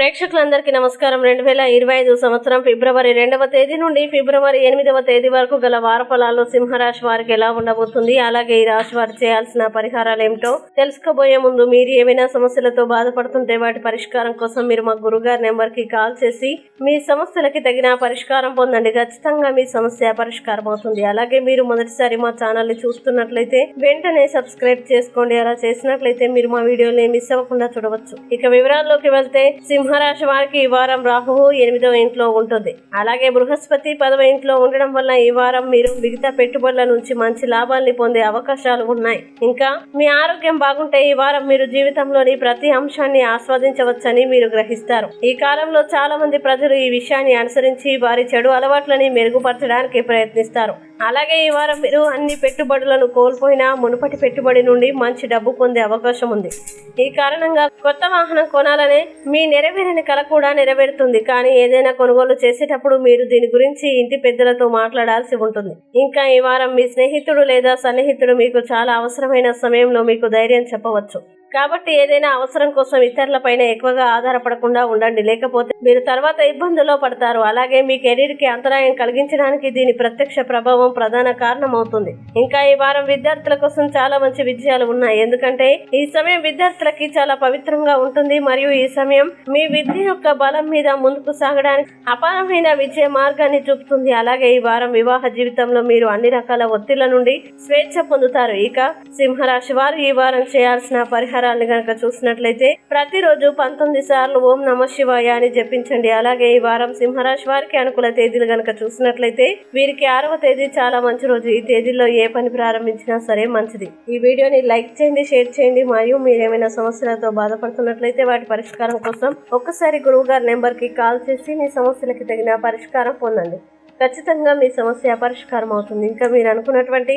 ప్రేక్షకులందరికీ నమస్కారం. రెండు వేల ఇరవై ఐదు సంవత్సరం ఫిబ్రవరి రెండవ తేదీ నుండి ఫిబ్రవరి ఎనిమిదవ తేదీ వరకు గల వార ఫలాల్లో సింహరాశి వారికి ఎలా ఉండబోతుంది? అలాగే ఈ రాశి వారు చేయాల్సిన పరిహారాలు ఏమిటో తెలుసుకోబోయే ముందు మీరు ఏమైనా సమస్యలతో బాధపడుతుంటే వాటి పరిష్కారం కోసం మీరు మా గురుగారి నెంబర్కి కాల్ చేసి మీ సమస్యలకి తగిన పరిష్కారం పొందండి. ఖచ్చితంగా మీ సమస్య పరిష్కారం అవుతుంది. అలాగే మీరు మొదటిసారి మా ఛానల్ని చూస్తున్నట్లయితే వెంటనే సబ్స్క్రైబ్ చేసుకోండి. అలా చేసినట్లయితే మీరు మా వీడియోని మిస్ అవ్వకుండా చూడవచ్చు. ఇక వివరాల్లోకి వెళ్తే సింహ సింహరాశి వారికి ఈ వారం రాహువు ఎనిమిదవ ఇంట్లో ఉంటుంది. అలాగే బృహస్పతి పదవ ఇంట్లో ఉండడం వల్ల ఈ వారం మీరు మిగతా పెట్టుబడుల నుంచి మంచి లాభాల్ని పొందే అవకాశాలు ఉన్నాయి. ఇంకా మీ ఆరోగ్యం బాగుంటే ఈ వారం మీరు జీవితంలోని ప్రతి అంశాన్ని ఆస్వాదించవచ్చని మీరు గ్రహిస్తారు. ఈ కాలంలో చాలా మంది ప్రజలు ఈ విషయాన్ని అనుసరించి వారి చెడు అలవాట్లని మెరుగుపరచడానికి ప్రయత్నిస్తారు. అలాగే ఈ వారం మీరు అన్ని పెట్టుబడులను కోల్పోయినా మునుపటి పెట్టుబడి నుండి మంచి డబ్బు పొందే అవకాశం ఉంది. ఈ కారణంగా కొత్త వాహనం కొనాలనే మీ నెరవేరని కళ కూడా నెరవేరుతుంది. కానీ ఏదైనా కొనుగోలు చేసేటప్పుడు మీరు దీని గురించి ఇంటి పెద్దలతో మాట్లాడాల్సి ఉంటుంది. ఇంకా ఈ వారం మీ స్నేహితుడు లేదా సన్నిహితుడు మీకు చాలా అవసరమైన సమయంలో మీకు ధైర్యం చెప్పవచ్చు. కాబట్టి ఏదైనా అవసరం కోసం ఇతరులపైన ఎక్కువగా ఆధారపడకుండా ఉండండి. లేకపోతే మీరు తర్వాత ఇబ్బందుల్లో పడతారు. అలాగే మీ కెరీర్కి అంతరాయం కలిగించడానికి దీని ప్రత్యక్ష ప్రభావం ప్రధాన కారణం అవుతుంది ఇంకా ఈ వారం విద్యార్థుల కోసం చాలా మంచి విజయాలు ఉన్నాయి. ఎందుకంటే ఈ సమయం విద్యార్థులకి చాలా పవిత్రంగా ఉంటుంది. మరియు ఈ సమయం మీ విద్య యొక్క బలం మీద ముందుకు సాగడానికి అపారమైన విజయ మార్గాన్ని చూపుతుంది. అలాగే ఈ వారం వివాహ జీవితంలో మీరు అన్ని రకాల ఒత్తిళ్ళ నుండి స్వేచ్ఛ పొందుతారు. ఇక సింహరాశి వారు ఈ వారం చేయాల్సిన పరిహారం పరిహారాన్ని గనక చూసినట్లయితే ప్రతిరోజు పంతొమ్మిది సార్లు ఓం నమ శివాయ అని జపించండి. అలాగే ఈ వారం సింహరాశి వారికి అనుకూల తేదీలు కనుక చూసినట్లయితే వీరికి ఆరవ తేదీ చాలా మంచి రోజు. ఈ తేదీలో ఏ పని ప్రారంభించినా సరే మంచిది. ఈ వీడియోని లైక్ చేయండి షేర్ చేయండి. మరియు మీరు ఏమైనా సమస్యలతో బాధపడుతున్నట్లయితే వాటి పరిష్కారం కోసం ఒక్కసారి గురువు గారి నెంబర్కి కాల్ చేసి మీ సమస్యలకి తగిన పరిష్కారం పొందండి. ఖచ్చితంగా మీ సమస్య పరిష్కారం అవుతుంది ఇంకా మీరు అనుకున్నటువంటి